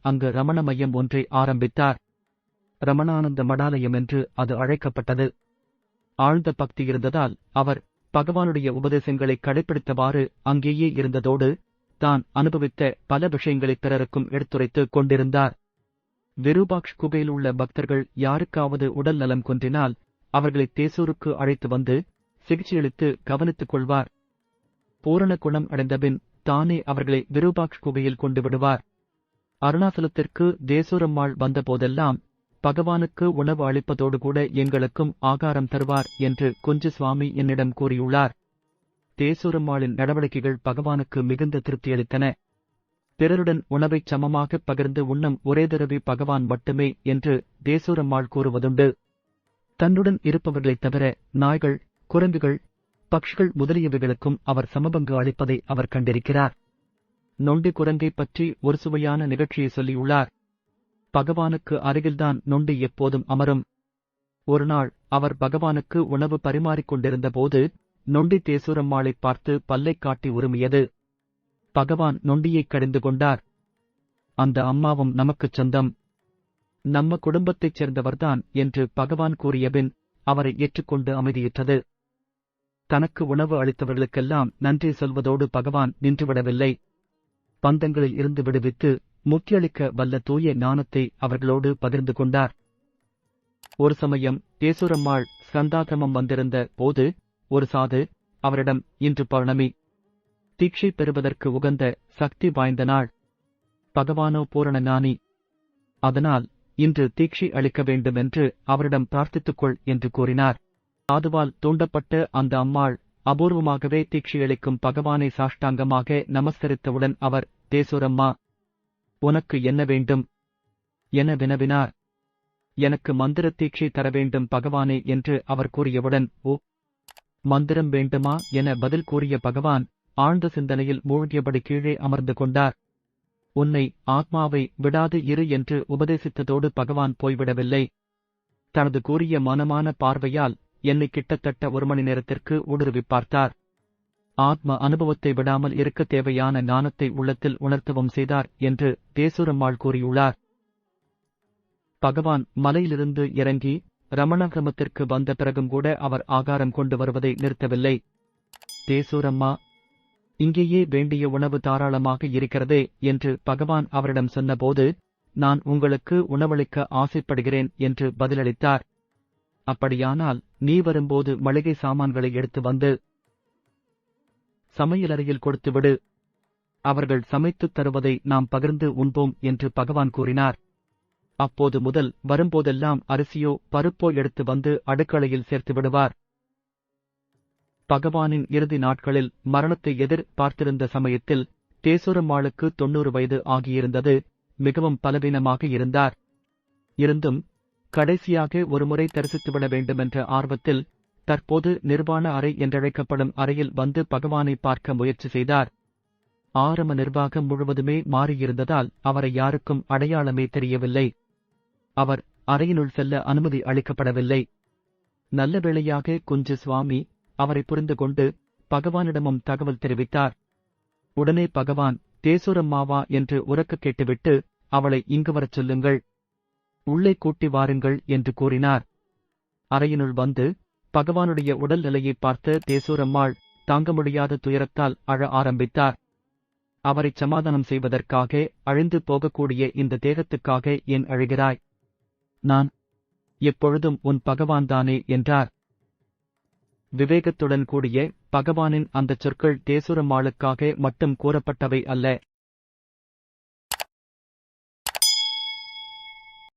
அங்கு ரமண மையம் ஒன்றை ஆரம்பித்தார். ரமணானந்த மடாலயம் என்று அது அழைக்கப்பட்டது. ஆழ்ந்த பக்தி இருந்ததால் அவர் பகவானுடைய உபதேசங்களை கடைபிடித்தவாறு அங்கேயே இருந்ததோடு தான் அனுபவித்த பல விஷயங்களை பிறருக்கும் எடுத்துரைத்துக் கொண்டிருந்தார். விருபாக்ஷ் குகையில் உள்ள பக்தர்கள் யாருக்காவது உடல் நலம் குன்றினால் அவர்களை தேசூருக்கு அழைத்து வந்து சிகிச்சையளித்து கவனித்துக் கொள்வார். பூரண குணம் அடைந்தபின் தானே அவர்களை விருபாக்ஷ் குகையில் கொண்டு விடுவார். அருணாசலத்திற்கு தேசூரம்மாள் வந்தபோதெல்லாம் பகவானுக்கு உணவு அளிப்பதோடு கூட எங்களுக்கும் ஆகாரம் தருவார் என்று குஞ்சு சுவாமி என்னிடம் கூறியுள்ளார். தேசூரம்மாளின் நடவடிக்கைகள் பகவானுக்கு மிகுந்த திருப்தியளித்தன பிறருடன் உணவைச் சமமாகப் பகிர்ந்து உண்ணும் ஒரே தடவை பகவான் மட்டுமே என்று தேசூரம்மாள் கூறுவதுண்டு. தன்னுடன் இருப்பவர்களைத் தவிர நாய்கள் குரங்குகள் பக்ஷிகள் முதலியவைகளுக்கும் அவர் சமபங்கு அளிப்பதை அவர் கண்டிருக்கிறார். நொண்டி குரங்கை பற்றி ஒரு சுவையான நிகழ்ச்சியை சொல்லியுள்ளார். பகவானுக்கு அருகில்தான் நொண்டி எப்போதும் அமரும். ஒருநாள் அவர் பகவானுக்கு உணவு பரிமாறிக்கொண்டிருந்த போது நொண்டி தேசூரம்மாளைப் பார்த்து பல்லைக் காட்டி உருமியது. பகவான் நொண்டியைக் கடிந்து கொண்டார். அந்த அம்மாவும் நமக்குச் சொந்தம். நம்ம குடும்பத்தைச் சேர்ந்தவர்தான் என்று பகவான் கூறியபின் அவரை ஏற்றுக்கொண்டு அமைதியிட்டது தனக்கு உணவு அளித்தவர்களுக்கெல்லாம் நன்றி சொல்வதோடு பகவான் நின்றுவிடவில்லை. பந்தங்களில் இருந்து விடுவித்து முத்தியளிக்க வல்ல தூய ஞானத்தை அவர்களோடு பகிர்ந்து கொண்டார். ஒரு சமயம் தேசுரம்மாள் ஸ்கந்தாசிரமம் வந்திருந்த போது ஒரு சாது அவரிடம் இன்று பௌர்ணமி. தீட்சை பெறுவதற்கு உகந்த சக்தி வாய்ந்த நாள். பகவானோ பூரண ஞானி. அதனால் இன்று தீட்சை அளிக்க வேண்டும் என்று அவரிடம் பிரார்த்தித்துக்கொள் என்று கூறினார். சாதுவால் தூண்டப்பட்ட அந்த அம்மாள் அபூர்வமாகவே தீட்சியளிக்கும் பகவானை சாஷ்டாங்கமாக நமஸ்கரித்தவுடன் அவர் தேசுரம்மா உனக்கு என்ன வேண்டும்? என வினவினார் எனக்கு மந்திர தீட்சை தர வேண்டும் பகவானே என்று அவர் கூறியவுடன் ஓ மந்திரம் வேண்டுமா? என பதில் கூறிய பகவான் ஆழ்ந்த சிந்தனையில் மூழ்கியபடி கீழே அமர்ந்து கொண்டார். உன்னை ஆத்மாவை விடாது இரு என்று உபதேசித்ததோடு பகவான் போய்விடவில்லை. தனது கூறிய மனமான பார்வையால் என்னை கிட்டத்தட்ட ஒரு மணி நேரத்திற்கு ஊடுருவி பார்த்தார். ஆத்ம அனுபவத்தை விடாமல் இருக்க தேவையான ஞானத்தை உள்ளத்தில் உணர்த்தவும் செய்தார் என்று தேசூரம்மாள் கூறியுள்ளார். பகவான் மலையிலிருந்து இறங்கி ரமணகிரமத்திற்கு வந்த பிறகும் கூட அவர் ஆகாரம் கொண்டு வருவதை நிறுத்தவில்லை. தேசூரம்மா இங்கேயே வேண்டிய உணவு தாராளமாக இருக்கிறதே என்று பகவான் அவரிடம் சொன்னபோது நான் உங்களுக்கு உணவளிக்க ஆசைப்படுகிறேன் என்று பதிலளித்தார். அப்படியானால் நீ வரும்போது மளிகை சாமான்களை எடுத்து வந்து சமையலறையில் கொடுத்துவிடு அவர்கள் சமைத்துத் தருவதை நாம் பகிர்ந்து உண்போம் என்று பகவான் கூறினார். அப்போது முதல் வரும்போதெல்லாம் அரிசியோ பருப்போ எடுத்து வந்து அடுக்களையில் சேர்த்து விடுவார். பகவானின் இறுதி நாட்களில் மரணத்தை எதிர் பார்த்திருந்த சமயத்தில் தேசுரம்மாளுக்கு தொன்னூறு வயது ஆகியிருந்தது. மிகவும் பலவீனமாக இருந்தார். இருந்தும் கடைசியாக ஒருமுறை தரிசித்துவிட வேண்டுமென்ற ஆர்வத்தில் தற்போது நிர்வாண அறை என்றழைக்கப்படும் அறையில் வந்து பகவானை பார்க்க முயற்சி செய்தார். ஆரம்ப நிர்வாகம் முழுவதுமே மாறியிருந்ததால் அவரை யாருக்கும் அடையாளமே தெரியவில்லை. அவர் அறையினுள் செல்ல அனுமதி அளிக்கப்படவில்லை. நல்ல வேளையாக குஞ்சு சுவாமி அவரை புரிந்து கொண்டு பகவானிடமும் தகவல் தெரிவித்தார். உடனே பகவான் தேசூரம்மாவா? என்று உறக்க கேட்டுவிட்டு அவளை இங்கு வரச் சொல்லுங்கள். உள்ளே கூட்டி வாருங்கள் என்று கூறினார். அறையினுள் வந்து பகவானுடைய உடல் நிலையை பார்த்த தேசூரம்மாள் தாங்க முடியாத துயரத்தால் அழ ஆரம்பித்தார். அவரைச் சமாதானம் செய்வதற்காக அழிந்து போகக்கூடிய இந்த தேகத்துக்காக ஏன் அழுகிறாய்? நான் எப்பொழுதும் உன் பகவான்தானே என்றார். விவேகத்துடன் கூடிய பகவானின் அந்தச் சொற்கள் தேசுரம்மாளுக்காக மட்டும் கூறப்பட்டவை அல்ல.